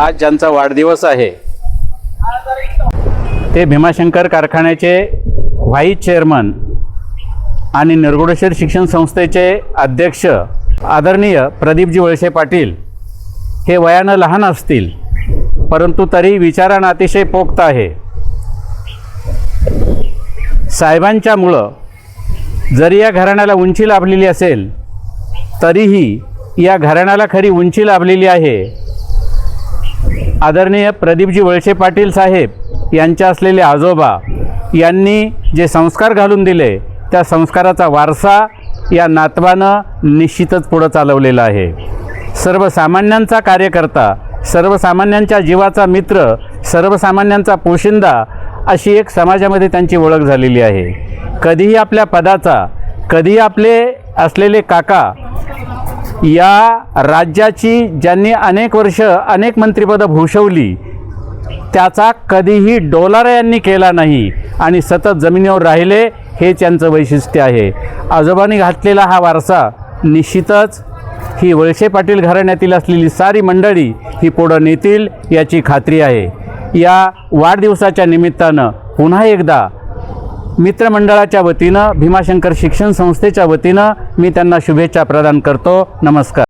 आज ज्यांचा वाढदिवस आहे ते भीमाशंकर कारखान्याचे व्हाईस चेअरमन आणि निर्गुडेश्वर शिक्षण संस्थेचे अध्यक्ष आदरणीय प्रदीपजी वळसे पाटील हे वयानं लहान असतील परंतु तरी विचारानं अतिशय पोक्त आहे. साहेबांच्यामुळं जरी या घराण्याला उंची लाभलेली असेल तरीही या घराण्याला खरी उंची लाभलेली आहे. आदरणीय प्रदीपजी वळसे पाटील साहेब यांच्या असलेले आजोबा यांनी जे संस्कार घालून दिले त्या संस्काराचा वारसा या नातवानं निश्चितच पुढं चालवलेला आहे. सर्वसामान्यांचा कार्यकर्ता सर्वसामान्यांच्या जीवाचा मित्र सर्वसामान्यांचा पोशिंदा अशी एक समाजामध्ये त्यांची ओळख झालेली आहे. कधीही आपल्या पदाचा कधीही आपले असलेले काका या राज्याची ज्यांनी अनेक वर्ष अनेक मंत्रिपदं भूषवली त्याचा कधीही डोलार यांनी केला नाही आणि सतत जमिनीवर राहिले हे त्यांचं वैशिष्ट्य आहे. आजोबांनी घातलेला हा वारसा निश्चितच ही वळसे पाटील घराण्यातील असलेली सारी मंडळी ही पुढं नेतील याची खात्री आहे. या वाढदिवसाच्या निमित्तानं पुन्हा एकदा मित्रमंडळाच्या वतीनं भीमाशंकर शिक्षण संस्थेच्या वतीनं मी त्यांना शुभेच्छा प्रदान करतो. नमस्कार.